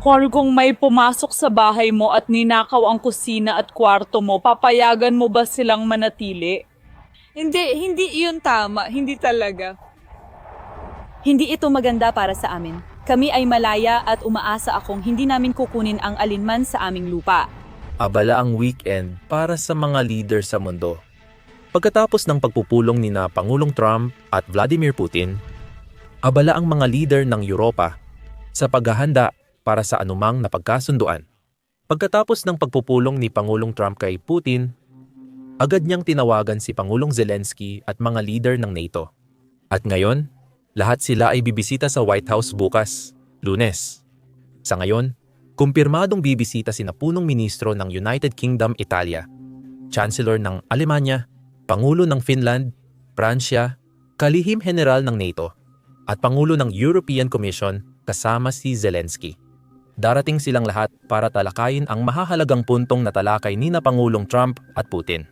Kung kung may pumasok sa bahay mo at ninakaw ang kusina at kwarto mo, papayagan mo ba silang manatili? Hindi, hindi iyon tama. Hindi talaga. Hindi ito maganda para sa amin. Kami ay malaya at umaasa akong hindi namin kukunin ang alinman sa aming lupa. Abala ang weekend para sa mga leader sa mundo. Pagkatapos ng pagpupulong ni na Pangulong Trump at Vladimir Putin, abala ang mga leader ng Europa sa paghahanda para sa anumang napagkasunduan. Pagkatapos ng pagpupulong ni Pangulong Trump kay Putin, agad niyang tinawagan si Pangulong Zelensky at mga leader ng NATO. At ngayon, lahat sila ay bibisita sa White House bukas, lunes. Sa ngayon, kumpirmadong bibisita sina punong ministro ng United Kingdom Italia, Chancellor ng Alemanya, Pangulo ng Finland, Pransya, Kalihim General ng NATO, at Pangulo ng European Commission kasama si Zelensky. Darating silang lahat para talakayin ang mahahalagang puntong natalakay ni na Pangulong Trump at Putin.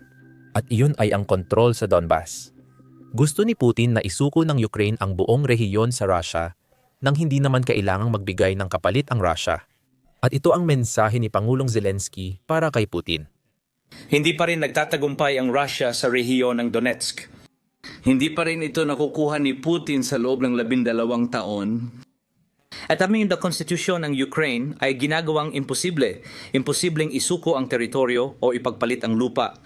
At iyon ay ang kontrol sa Donbas. Gusto ni Putin na isuko ng Ukraine ang buong rehiyon sa Russia nang hindi naman kailangang magbigay ng kapalit ang Russia. At ito ang mensahe ni Pangulong Zelensky para kay Putin. Hindi pa rin nagtatagumpay ang Russia sa rehiyon ng Donetsk. Hindi pa rin ito nakukuha ni Putin sa loob ng labindalawang taon. At aming the konstitusyon ng Ukraine ay ginagawang imposible, imposibleng isuko ang teritoryo o ipagpalit ang lupa.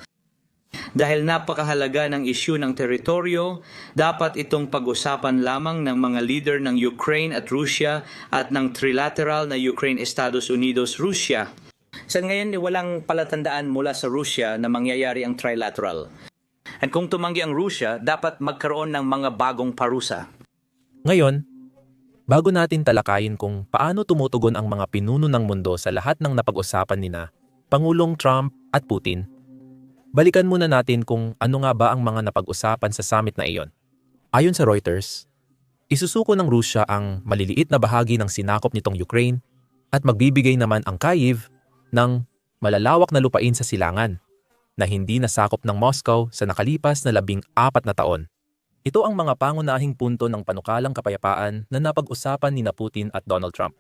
Dahil napakahalaga ng isyu ng teritoryo, dapat itong pag-usapan lamang ng mga leader ng Ukraine at Russia at ng trilateral na Ukraine, Estados Unidos, Russia. Sa ngayon, walang palatandaan mula sa Russia na mangyayari ang trilateral. At kung tumanggi ang Russia, dapat magkaroon ng mga bagong parusa. Ngayon, bago natin talakayin kung paano tumutugon ang mga pinuno ng mundo sa lahat ng napag-usapan nina Pangulong Trump at Putin, balikan muna natin kung ano nga ba ang mga napag-usapan sa summit na iyon. Ayon sa Reuters, isusuko ng Rusya ang maliliit na bahagi ng sinakop nitong Ukraine at magbibigay naman ang Kyiv ng malalawak na lupain sa silangan na hindi nasakop ng Moscow sa nakalipas na labing apat na taon. Ito ang mga pangunahing punto ng panukalang kapayapaan na napag-usapan ni na Putin at Donald Trump.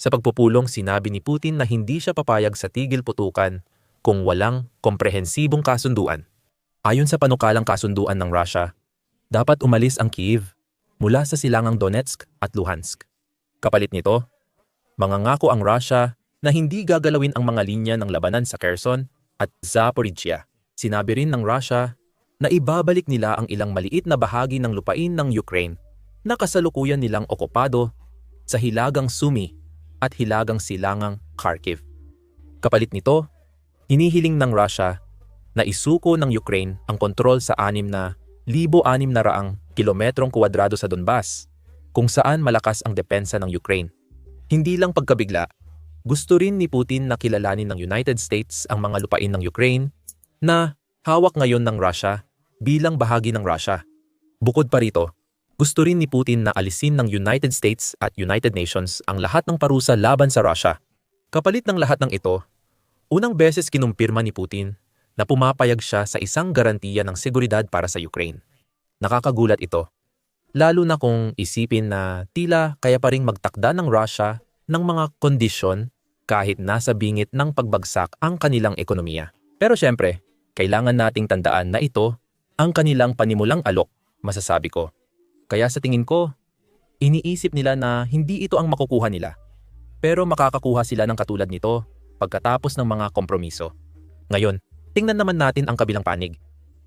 Sa pagpupulong, sinabi ni Putin na hindi siya papayag sa tigil putukan kung walang komprehensibong kasunduan. Ayon sa panukalang kasunduan ng Russia, dapat umalis ang Kiev mula sa silangang Donetsk at Luhansk. Kapalit nito, mangangako ang Russia na hindi gagalawin ang mga linya ng labanan sa Kherson at Zaporizhia. Sinabi rin ng Russia na ibabalik nila ang ilang maliit na bahagi ng lupain ng Ukraine na kasalukuyan nilang okupado sa hilagang Sumi at hilagang silangang Kharkiv. Kapalit nito, hinihiling ng Russia na isuko ng Ukraine ang kontrol sa anim na 1,600 kilometrong kwadrado sa Donbas, kung saan malakas ang depensa ng Ukraine. Hindi lang pagkabigla, gusto rin ni Putin na kilalanin ng United States ang mga lupain ng Ukraine na hawak ngayon ng Russia bilang bahagi ng Russia. Bukod pa rito, gusto rin ni Putin na alisin ng United States at United Nations ang lahat ng parusa laban sa Russia. Kapalit ng lahat ng ito, unang beses kinumpirma ni Putin na pumapayag siya sa isang garantiya ng seguridad para sa Ukraine. Nakakagulat ito, lalo na kung isipin na tila kaya pa ring magtakda ng Russia ng mga kondisyon kahit nasa bingit ng pagbagsak ang kanilang ekonomiya. Pero syempre, kailangan nating tandaan na ito ang kanilang panimulang alok, masasabi ko. Kaya sa tingin ko, iniisip nila na hindi ito ang makukuha nila. Pero makakakuha sila ng katulad nito pagkatapos ng mga kompromiso. Ngayon, tingnan naman natin ang kabilang panig.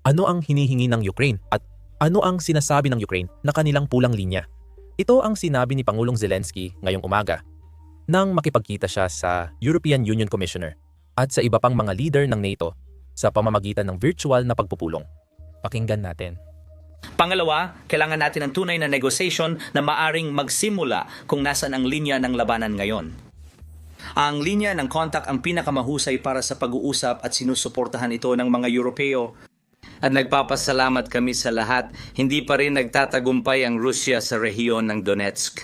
Ano ang hinihingi ng Ukraine at ano ang sinasabi ng Ukraine na kanilang pulang linya? Ito ang sinabi ni Pangulong Zelensky ngayong umaga nang makipagkita siya sa European Union Commissioner at sa iba pang mga leader ng NATO sa pamamagitan ng virtual na pagpupulong. Pakinggan natin. Pangalawa, kailangan natin ng tunay na negotiation na maaring magsimula kung nasan ang linya ng labanan ngayon. Ang linya ng contact ang pinakamahusay para sa pag-uusap at sinusuportahan ito ng mga Europeo. At nagpapasalamat kami sa lahat, hindi pa rin nagtatagumpay ang Rusya sa rehiyon ng Donetsk.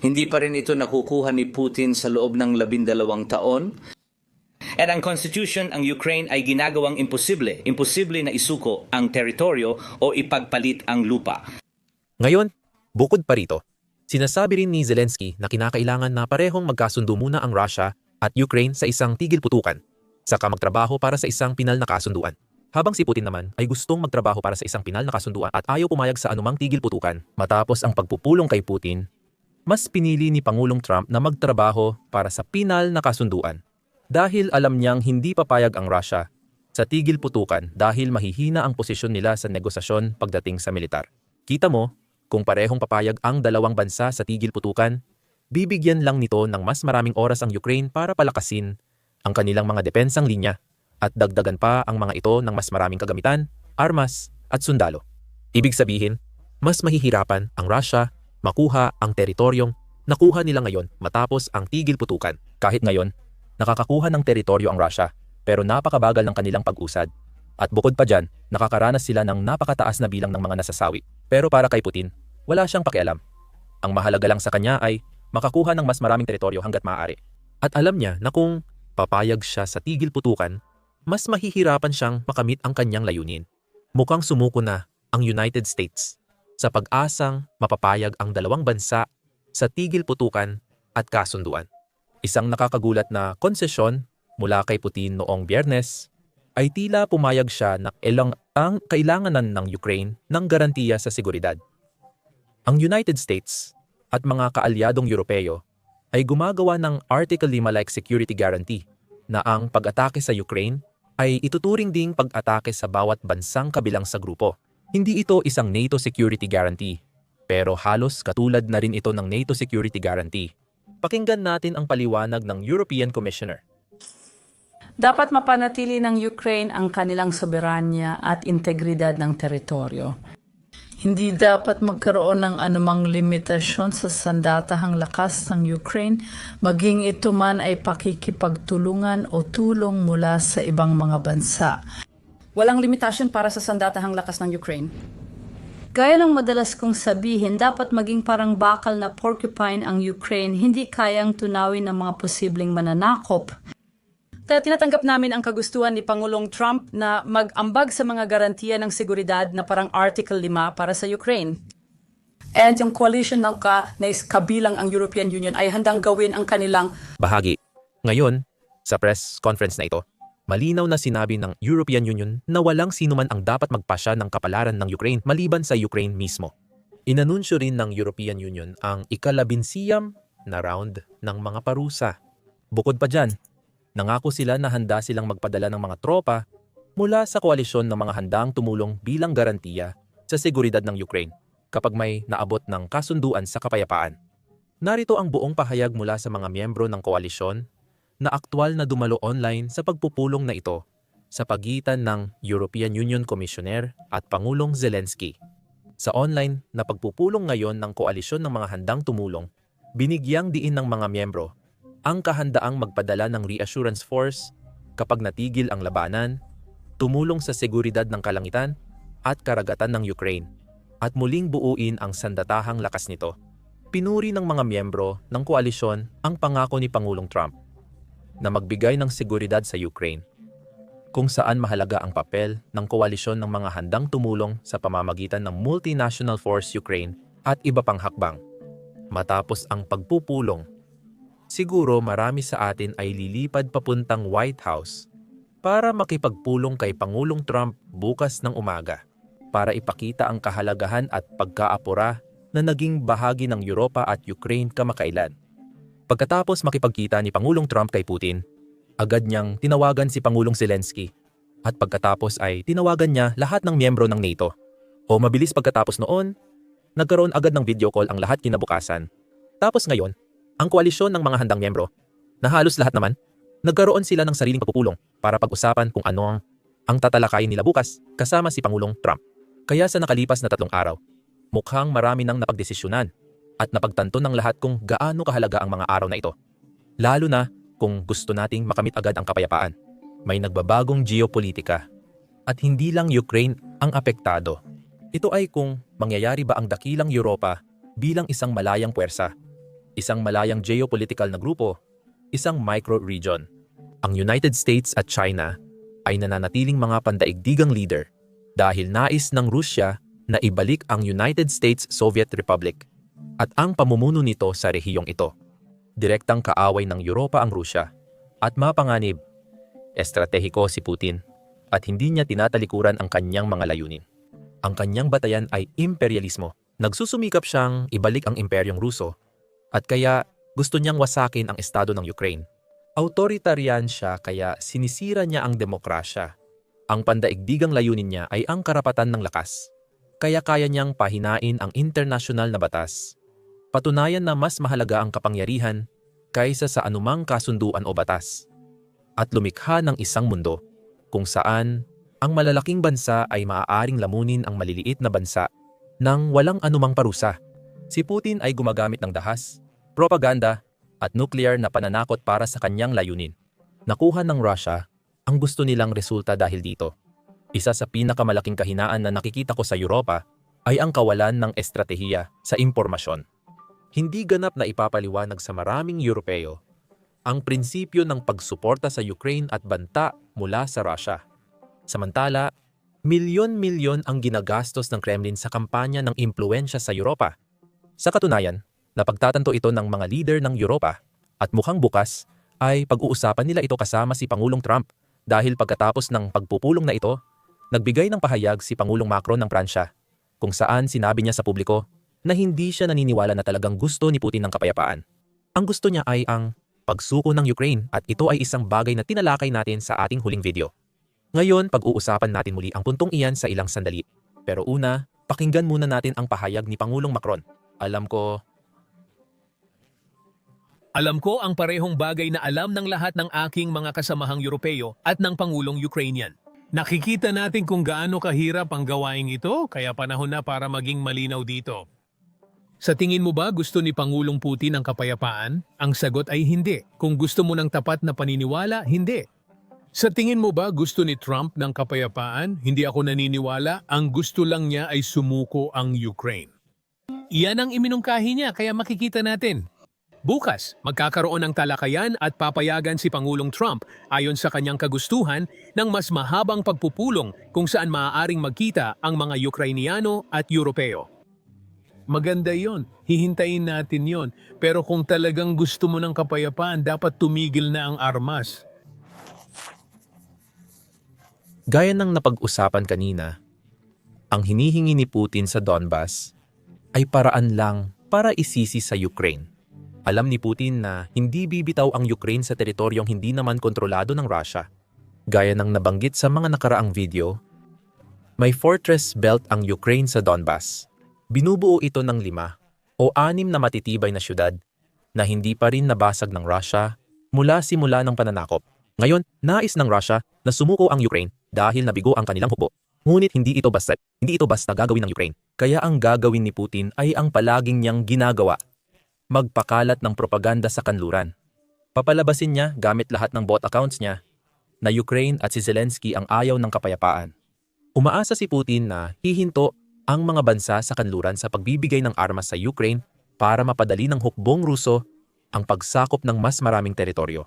Hindi pa rin ito nakukuha ni Putin sa loob ng labindalawang taon. At ang Constitution, ang Ukraine ay ginagawang imposible, imposible na isuko ang teritoryo o ipagpalit ang lupa. Ngayon, bukod pa rito, Sinasabi rin ni Zelensky na kinakailangan na parehong magkasundo muna ang Russia at Ukraine sa isang tigil putukan, saka magtrabaho para sa isang pinal na kasunduan. Habang si Putin naman ay gustong magtrabaho para sa isang pinal na kasunduan at ayaw pumayag sa anumang tigil putukan matapos ang pagpupulong kay Putin, mas pinili ni Pangulong Trump na magtrabaho para sa pinal na kasunduan dahil alam niyang hindi papayag ang Russia sa tigil putukan dahil mahihina ang posisyon nila sa negosasyon pagdating sa militar. Kita mo, kung parehong papayag ang dalawang bansa sa tigil putukan, bibigyan lang nito ng mas maraming oras ang Ukraine para palakasin ang kanilang mga depensang linya at dagdagan pa ang mga ito ng mas maraming kagamitan, armas at sundalo. Ibig sabihin, mas mahihirapan ang Russia makuha ang teritoryong nakuha nila ngayon matapos ang tigil putukan. Kahit ngayon, nakakakuha ng teritoryo ang Russia pero napakabagal ng kanilang pag-usad. At bukod pa dyan, nakakaranas sila ng napakataas na bilang ng mga nasasawi. Pero para kay Putin, wala siyang pakialam. Ang mahalaga lang sa kanya ay makakuha ng mas maraming teritoryo hanggat maaari. At alam niya na kung papayag siya sa tigil putukan, mas mahihirapan siyang makamit ang kanyang layunin. Mukhang sumuko na ang United States sa pag-asang mapapayag ang dalawang bansa sa tigil putukan at kasunduan. Isang nakakagulat na konsesyon mula kay Putin noong biyernes ay tila pumayag siya na ilang ang kailanganan ng Ukraine ng garantiya sa seguridad. Ang United States at mga kaalyadong Europeo ay gumagawa ng Article 5-like security guarantee na ang pag-atake sa Ukraine ay ituturing ding pag-atake sa bawat bansang kabilang sa grupo. Hindi ito isang NATO security guarantee, pero halos katulad na rin ito ng NATO security guarantee. Pakinggan natin ang paliwanag ng European Commissioner. Dapat mapanatili ng Ukraine ang kanilang soberanya at integridad ng teritoryo. Hindi dapat magkaroon ng anumang limitasyon sa sandatahang lakas ng Ukraine, maging ito man ay pakikipagtulungan o tulong mula sa ibang mga bansa. Walang limitasyon para sa sandatahang lakas ng Ukraine. Gaya ng madalas kong sabihin, dapat maging parang bakal na porcupine ang Ukraine, hindi kayang tunawin ang mga posibleng mananakop. Kaya tinatanggap namin ang kagustuhan ni Pangulong Trump na mag-ambag sa mga garantiya ng seguridad na parang Article 5 para sa Ukraine. And yung coalition ng ka na is kabilang ang European Union ay handang gawin ang kanilang Bahagi. Ngayon, sa press conference na ito, malinaw na sinabi ng European Union na walang sino man ang dapat magpasya ng kapalaran ng Ukraine maliban sa Ukraine mismo. Inanunsyo rin ng European Union ang ikalabinsiyam na round ng mga parusa. Bukod pa dyan, nangako sila na handa silang magpadala ng mga tropa mula sa koalisyon ng mga handang tumulong bilang garantiya sa seguridad ng Ukraine kapag may naabot ng kasunduan sa kapayapaan. Narito ang buong pahayag mula sa mga miyembro ng koalisyon na aktwal na dumalo online sa pagpupulong na ito sa pagitan ng European Union Commissioner at Pangulong Zelensky. Sa online na pagpupulong ngayon ng koalisyon ng mga handang tumulong, binigyang diin ng mga miyembro ang kahandaang magpadala ng reassurance force kapag natigil ang labanan, tumulong sa seguridad ng kalangitan at karagatan ng Ukraine, at muling buuin ang sandatahang lakas nito. Pinuri ng mga miyembro ng koalisyon ang pangako ni Pangulong Trump na magbigay ng seguridad sa Ukraine, kung saan mahalaga ang papel ng koalisyon ng mga handang tumulong sa pamamagitan ng Multinational Force Ukraine at iba pang hakbang. Matapos ang pagpupulong, siguro marami sa atin ay lilipad papuntang White House para makipagpulong kay Pangulong Trump bukas ng umaga para ipakita ang kahalagahan at pagkaapura na naging bahagi ng Europa at Ukraine kamakailan. Pagkatapos makipagkita ni Pangulong Trump kay Putin, agad niyang tinawagan si Pangulong Zelensky at pagkatapos ay tinawagan niya lahat ng miyembro ng NATO. O mabilis pagkatapos noon, nagkaroon agad ng video call ang lahat kinabukasan. Tapos ngayon, ang koalisyon ng mga handang miyembro, na halos lahat naman, nagkaroon sila ng sariling pagpupulong para pag-usapan kung ano ang, ang tatalakayin nila bukas kasama si Pangulong Trump. Kaya sa nakalipas na tatlong araw, mukhang marami nang napagdesisyonan at napagtanto ng lahat kung gaano kahalaga ang mga araw na ito. Lalo na kung gusto nating makamit agad ang kapayapaan. May nagbabagong geopolitika at hindi lang Ukraine ang apektado. Ito ay kung mangyayari ba ang dakilang Europa bilang isang malayang puwersa, isang malayang geopolitical na grupo, isang micro-region. Ang United States at China ay nananatiling mga pandaigdigang leader dahil nais ng Rusya na ibalik ang United States Soviet Republic at ang pamumuno nito sa rehiyong ito. Direktang kaaway ng Europa ang Rusya at mapanganib, estratehiko si Putin at hindi niya tinatalikuran ang kanyang mga layunin. Ang kanyang batayan ay imperialismo. Nagsusumikap siyang ibalik ang imperyong Ruso at kaya gusto niyang wasakin ang estado ng Ukraine. Autoritarian siya kaya sinisira niya ang demokrasya. Ang pandaigdigang layunin niya ay ang karapatan ng lakas. Kaya kaya niyang pahinain ang internasyonal na batas. Patunayan na mas mahalaga ang kapangyarihan kaysa sa anumang kasunduan o batas. At lumikha ng isang mundo kung saan ang malalaking bansa ay maaaring lamunin ang maliliit na bansa nang walang anumang parusa. Si Putin ay gumagamit ng dahas, propaganda, at nuclear na pananakot para sa kanyang layunin. Nakuha ng Russia ang gusto nilang resulta dahil dito. Isa sa pinakamalaking kahinaan na nakikita ko sa Europa ay ang kawalan ng estratehiya sa impormasyon. Hindi ganap na ipapaliwanag sa maraming Europeo ang prinsipyo ng pagsuporta sa Ukraine at banta mula sa Russia. Samantala, milyon-milyon ang ginagastos ng Kremlin sa kampanya ng impluensya sa Europa. Sa katunayan, napagtatanto ito ng mga leader ng Europa at mukhang bukas ay pag-uusapan nila ito kasama si Pangulong Trump dahil pagkatapos ng pagpupulong na ito, nagbigay ng pahayag si Pangulong Macron ng Pransya kung saan sinabi niya sa publiko na hindi siya naniniwala na talagang gusto ni Putin ng kapayapaan. Ang gusto niya ay ang pagsuko ng Ukraine at ito ay isang bagay na tinalakay natin sa ating huling video. Ngayon, pag-uusapan natin muli ang puntong iyan sa ilang sandali. Pero una, pakinggan muna natin ang pahayag ni Pangulong Macron. Alam ko, Alam ko ang parehong bagay na alam ng lahat ng aking mga kasamahang Europeo at ng Pangulong Ukrainian. Nakikita natin kung gaano kahirap ang gawaing ito, kaya panahon na para maging malinaw dito. Sa tingin mo ba gusto ni Pangulong Putin ang kapayapaan? Ang sagot ay hindi. Kung gusto mo ng tapat na paniniwala, hindi. Sa tingin mo ba gusto ni Trump ng kapayapaan? Hindi ako naniniwala. Ang gusto lang niya ay sumuko ang Ukraine. Iyan ang iminungkahi niya kaya makikita natin. Bukas, magkakaroon ng talakayan at papayagan si Pangulong Trump ayon sa kanyang kagustuhan ng mas mahabang pagpupulong kung saan maaaring magkita ang mga Ukrainiano at Europeo. Maganda yon, hihintayin natin yon. Pero kung talagang gusto mo ng kapayapaan, dapat tumigil na ang armas. Gaya ng napag-usapan kanina, ang hinihingi ni Putin sa Donbas ay paraan lang para isisi sa Ukraine. Alam ni Putin na hindi bibitaw ang Ukraine sa teritoryong hindi naman kontrolado ng Russia. Gaya ng nabanggit sa mga nakaraang video, may fortress belt ang Ukraine sa Donbas. Binubuo ito ng lima o anim na matitibay na syudad na hindi pa rin nabasag ng Russia mula simula ng pananakop. Ngayon, nais ng Russia na sumuko ang Ukraine dahil nabigo ang kanilang hukbo. Ngunit hindi ito basta, hindi ito basta gagawin ng Ukraine. Kaya ang gagawin ni Putin ay ang palaging niyang ginagawa. Magpakalat ng propaganda sa kanluran. Papalabasin niya gamit lahat ng bot accounts niya na Ukraine at si Zelensky ang ayaw ng kapayapaan. Umaasa si Putin na hihinto ang mga bansa sa kanluran sa pagbibigay ng armas sa Ukraine para mapadali ng hukbong Ruso ang pagsakop ng mas maraming teritoryo.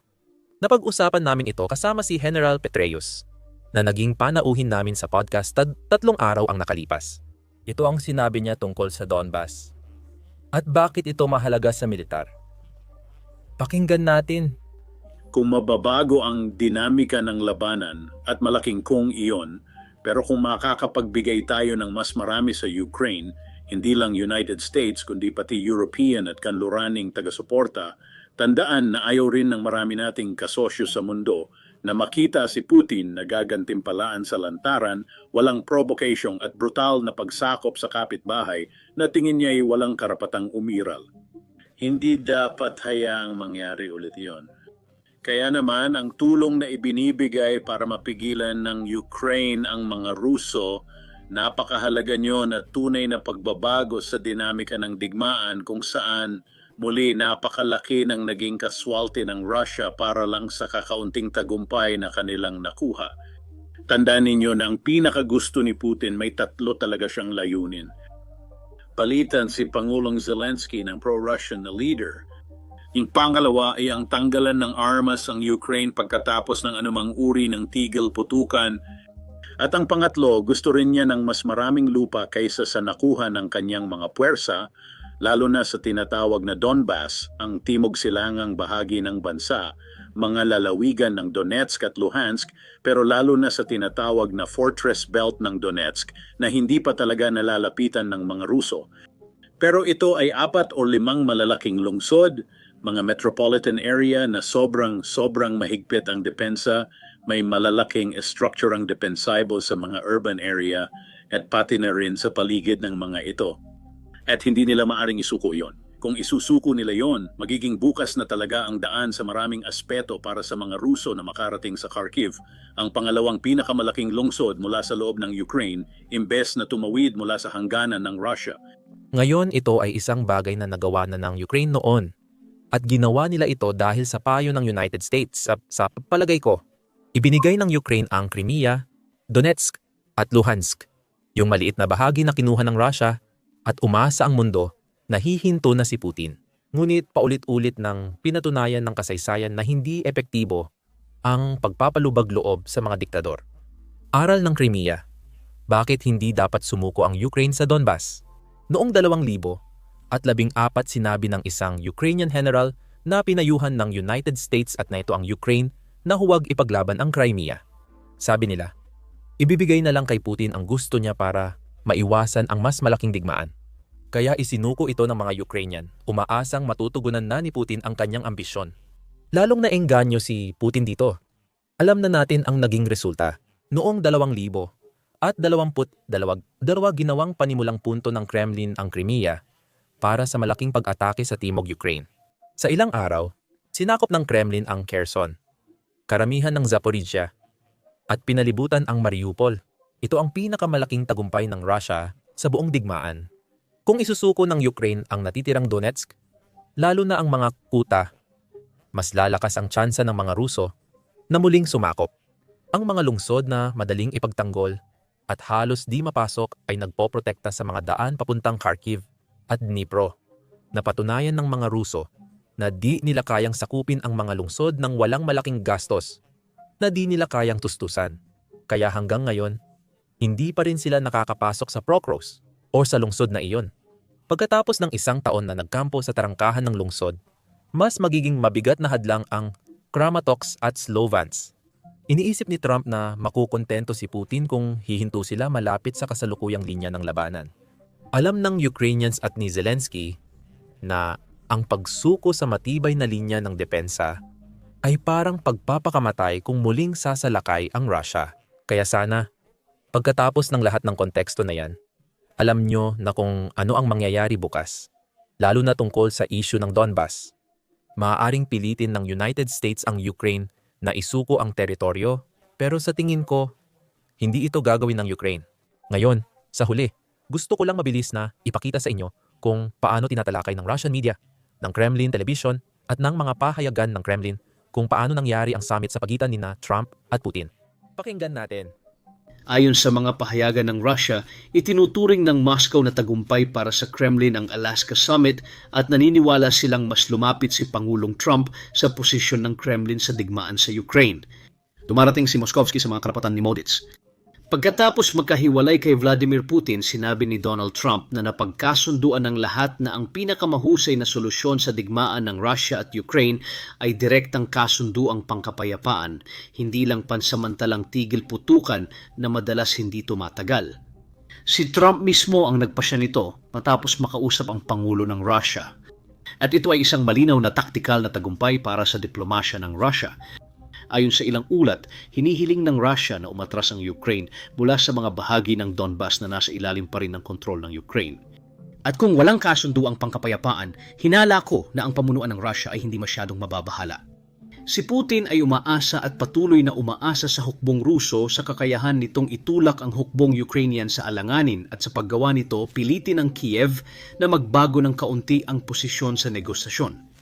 Napag-usapan namin ito kasama si General Petraeus na naging panauhin namin sa podcast tat- tatlong araw ang nakalipas. Ito ang sinabi niya tungkol sa Donbas. At bakit ito mahalaga sa militar? Pakinggan natin. kung mababago ang dinamika ng labanan at malaking kung iyon, pero kung makakapagbigay tayo ng mas marami sa Ukraine, hindi lang United States kundi pati European at kanluraning taga-suporta, tandaan na ayaw rin ng marami nating kasosyo sa mundo na makita si Putin na gagantimpalaan sa lantaran, walang provocation at brutal na pagsakop sa kapitbahay na tingin niya ay walang karapatang umiral. Hindi dapat hayaang mangyari ulit yon. Kaya naman, ang tulong na ibinibigay para mapigilan ng Ukraine ang mga Ruso, napakahalaga nyo na tunay na pagbabago sa dinamika ng digmaan kung saan muli napakalaki ng naging kaswalte ng Russia para lang sa kakaunting tagumpay na kanilang nakuha. Tandaan ninyo na ang pinakagusto ni Putin may tatlo talaga siyang layunin. Palitan si Pangulong Zelensky ng pro-Russian na leader yung pangalawa ay ang tanggalan ng armas ang Ukraine pagkatapos ng anumang uri ng tigil putukan. At ang pangatlo, gusto rin niya ng mas maraming lupa kaysa sa nakuha ng kanyang mga puwersa, lalo na sa tinatawag na Donbas, ang timog silangang bahagi ng bansa, mga lalawigan ng Donetsk at Luhansk, pero lalo na sa tinatawag na Fortress Belt ng Donetsk na hindi pa talaga nalalapitan ng mga Ruso. Pero ito ay apat o limang malalaking lungsod, mga metropolitan area na sobrang sobrang mahigpit ang depensa, may malalaking structurang defensible sa mga urban area at pati na rin sa paligid ng mga ito. At hindi nila maaring isuko yon. Kung isusuko nila yon, magiging bukas na talaga ang daan sa maraming aspeto para sa mga Ruso na makarating sa Kharkiv, ang pangalawang pinakamalaking lungsod mula sa loob ng Ukraine, imbes na tumawid mula sa hangganan ng Russia. Ngayon ito ay isang bagay na nagawa na ng Ukraine noon. At ginawa nila ito dahil sa payo ng United States. Sa, sa palagay ko, ibinigay ng Ukraine ang Crimea, Donetsk at Luhansk, yung maliit na bahagi na kinuha ng Russia at umasa ang mundo na hihinto na si Putin. Ngunit paulit-ulit ng pinatunayan ng kasaysayan na hindi epektibo ang pagpapalubag loob sa mga diktador. Aral ng Crimea, bakit hindi dapat sumuko ang Ukraine sa Donbas? Noong 2000 at labing apat sinabi ng isang Ukrainian general na pinayuhan ng United States at na ito ang Ukraine na huwag ipaglaban ang Crimea. Sabi nila, ibibigay na lang kay Putin ang gusto niya para maiwasan ang mas malaking digmaan. Kaya isinuko ito ng mga Ukrainian, umaasang matutugunan na ni Putin ang kanyang ambisyon. Lalong naengganyo si Putin dito. Alam na natin ang naging resulta. Noong 2000 at 22 dalawa ginawang panimulang punto ng Kremlin ang Crimea para sa malaking pag-atake sa timog Ukraine. Sa ilang araw, sinakop ng Kremlin ang Kherson, karamihan ng Zaporizhia, at pinalibutan ang Mariupol. Ito ang pinakamalaking tagumpay ng Russia sa buong digmaan. Kung isusuko ng Ukraine ang natitirang Donetsk, lalo na ang mga kuta, mas lalakas ang tsansa ng mga Ruso na muling sumakop. Ang mga lungsod na madaling ipagtanggol at halos di mapasok ay nagpoprotekta sa mga daan papuntang Kharkiv at Dnipro. Napatunayan ng mga Ruso na di nila kayang sakupin ang mga lungsod ng walang malaking gastos na di nila kayang tustusan. Kaya hanggang ngayon, hindi pa rin sila nakakapasok sa Prokros o sa lungsod na iyon. Pagkatapos ng isang taon na nagkampo sa tarangkahan ng lungsod, mas magiging mabigat na hadlang ang Kramatorsk at Slovans. Iniisip ni Trump na makukontento si Putin kung hihinto sila malapit sa kasalukuyang linya ng labanan. Alam ng Ukrainians at ni Zelensky na ang pagsuko sa matibay na linya ng depensa ay parang pagpapakamatay kung muling sasalakay ang Russia. Kaya sana, pagkatapos ng lahat ng konteksto na yan, alam nyo na kung ano ang mangyayari bukas, lalo na tungkol sa issue ng Donbas. Maaaring pilitin ng United States ang Ukraine na isuko ang teritoryo, pero sa tingin ko, hindi ito gagawin ng Ukraine. Ngayon, sa huli, gusto ko lang mabilis na ipakita sa inyo kung paano tinatalakay ng Russian media, ng Kremlin television at ng mga pahayagan ng Kremlin kung paano nangyari ang summit sa pagitan ni na Trump at Putin. Pakinggan natin. Ayon sa mga pahayagan ng Russia, itinuturing ng Moscow na tagumpay para sa Kremlin ang Alaska Summit at naniniwala silang mas lumapit si Pangulong Trump sa posisyon ng Kremlin sa digmaan sa Ukraine. Dumarating si Moskovsky sa mga karapatan ni Moditz. Pagkatapos magkahiwalay kay Vladimir Putin, sinabi ni Donald Trump na napagkasunduan ng lahat na ang pinakamahusay na solusyon sa digmaan ng Russia at Ukraine ay direktang kasunduang pangkapayapaan, hindi lang pansamantalang tigil putukan na madalas hindi tumatagal. Si Trump mismo ang nagpasya nito matapos makausap ang Pangulo ng Russia. At ito ay isang malinaw na taktikal na tagumpay para sa diplomasya ng Russia Ayon sa ilang ulat, hinihiling ng Russia na umatras ang Ukraine mula sa mga bahagi ng Donbas na nasa ilalim pa rin ng kontrol ng Ukraine. At kung walang kasundo ang pangkapayapaan, hinala ko na ang pamunuan ng Russia ay hindi masyadong mababahala. Si Putin ay umaasa at patuloy na umaasa sa hukbong Ruso sa kakayahan nitong itulak ang hukbong Ukrainian sa alanganin at sa paggawa nito pilitin ang Kiev na magbago ng kaunti ang posisyon sa negosasyon.